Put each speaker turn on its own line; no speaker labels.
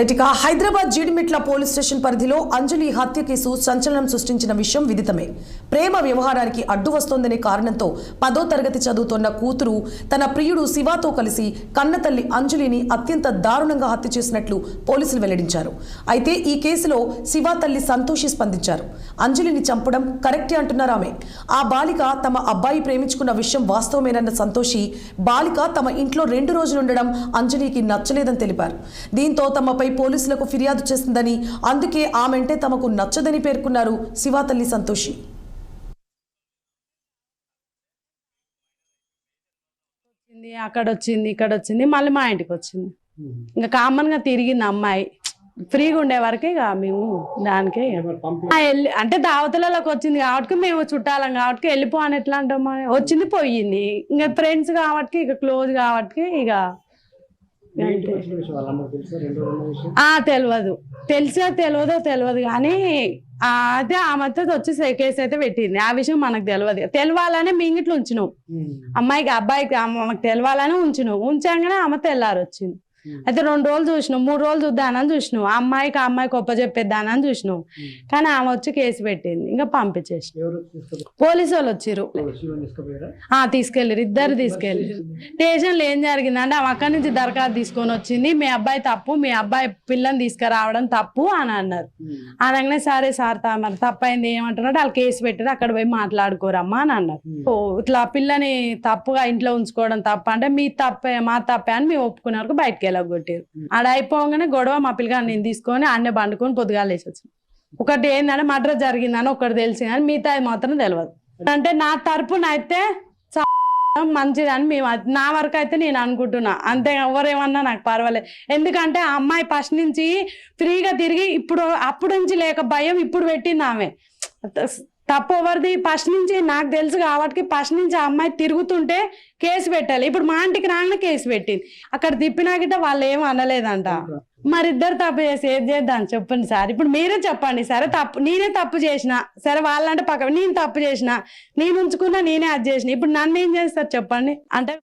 ఇక Hyderabad Jeedimetla police station పరిధిలో అంజలి హత్య కేసు సంచలనం సృష్టించిన విషయం విదితమే. ప్రేమ వ్యవహారానికి అడ్డు వస్తోందనే కారణంతో పదో తరగతి చదువుతోన్న కూతురు తన ప్రియుడు శివాతో కలిసి కన్నతల్లి అంజలిని అత్యంత దారుణంగా హత్య చేసినట్లు పోలీసులు వెల్లడించారు. అయితే ఈ కేసులో శివ తల్లి సంతోషి స్పందించారు. అంజలిని చంపడం కరెక్టే అంటున్నారు ఆమె. ఆ బాలిక తమ అబ్బాయి ప్రేమించుకున్న విషయం వాస్తవమేనన్న సంతోషి బాలిక తమ ఇంట్లో రెండు రోజులుండడం అంజలికి నచ్చలేదని తెలిపారు. దీంతో తమపై పోలీసులకు ఫిర్యాదు చేసిందని అందుకే ఆమెంటే తమకు నచ్చదని పేర్కొన్నారు శివా తల్లి సంతోషి.
వచ్చింది అక్కడ వచ్చింది ఇక్కడ వచ్చింది మళ్ళీ మా ఇంటికి వచ్చింది. ఇంకా కామన్గా తిరిగింది అమ్మాయి. ఫ్రీగా ఉండే వరకే ఇక మేము దానికే వెళ్ళి అంటే దావతలలోకి వచ్చింది కాబట్టి మేము చుట్టాలం కాబట్టి వెళ్ళిపో అని ఎట్లా అంటాం? వచ్చింది పోయింది. ఇంకా ఫ్రెండ్స్ కాబట్టి ఇక క్లోజ్ కాబట్టి ఇక తెలియదు తెలిసా? తెలియదో తెలియదు కానీ ఆ, అయితే ఆమెతో వచ్చి సే- కేసు అయితే పెట్టింది. ఆ విషయం మనకు తెలియదు తెలవాలనే మీ ఇంగిట్లో ఉంచినాం అమ్మాయికి అబ్బాయికి ఆమెకు తెలవాలని ఉంచినాం ఉంచాగానే ఆమె తెల్లారు వచ్చింది అయితే రెండు రోజులు చూసినాం మూడు రోజులు చూద్దానని చూసినాం ఆ అమ్మాయికి ఆ అమ్మాయికి ఒప్ప చెప్పేద్దానని చూసినాం కానీ ఆమె వచ్చి కేసు పెట్టింది ఇంకా పంపించేసి పోలీసు వాళ్ళు వచ్చిర్రు. ఆ తీసుకెళ్ళారు ఇద్దరు తీసుకెళ్ళారు. స్టేషన్లో ఏం జరిగిందంటే ఆమె అక్కడి నుంచి దరఖాస్తు తీసుకొని వచ్చింది మీ అబ్బాయి తప్పు మీ అబ్బాయి పిల్లని తీసుకురావడం తప్పు అని అన్నారు. అనగానే సరే సార్ మరి తప్పైంది ఏమంటున్నాడు వాళ్ళు కేసు పెట్టారు అక్కడ పోయి మాట్లాడుకోరమ్మా అని అన్నారు. ఇట్లా పిల్లని తప్పుగా ఇంట్లో ఉంచుకోవడం తప్ప అంటే మీ తప్పే మా తప్పే అని మేము ఒప్పుకునే వరకు బయటకు వెళ్ళగొట్టారు ఆడ అయిపోగానే గొడవ మా పిల్లగాని నేను తీసుకొని అన్నే బండుకొని పొద్దుగాలు వేసి వచ్చాను ఒకటి ఏంటంటే మర్డర్ జరిగిందని ఒకటి తెలిసి కానీ మిగతా మాత్రం తెలియదు అంటే నా తరపున అయితే మంచిదని మేము నా వరకు అయితే నేను అనుకుంటున్నా. అంతే ఎవరేమన్నా నాకు పర్వాలేదు. ఎందుకంటే ఆ అమ్మాయి ఫస్ట్ నుంచి ఫ్రీగా తిరిగి ఇప్పుడు అప్పుడు నుంచి లేక భయం ఇప్పుడు పెట్టింది ఆమె. తప్పు ఎవరిది? ఫస్ట్ నుంచి నాకు తెలుసు కాబట్టి ఫస్ట్ నుంచి ఆ అమ్మాయి తిరుగుతుంటే కేసు పెట్టాలి. ఇప్పుడు మా ఇంటికి రాగానే కేసు పెట్టింది. అక్కడ తిప్పినా గిట్ట వాళ్ళు ఏం అనలేదంట. మరి ఇద్దరు తప్పు చేసి ఏది చేద్దాం? చెప్పండి సార్. ఇప్పుడు మీరే చెప్పండి సరే. తప్పు నేనే తప్పు చేసిన సరే వాళ్ళంటే పక్క నేను తప్పు చేసిన నేను ఉంచుకున్నా నేనే అది చేసిన. ఇప్పుడు నన్ను ఏం చేస్తారు చెప్పండి? అంటే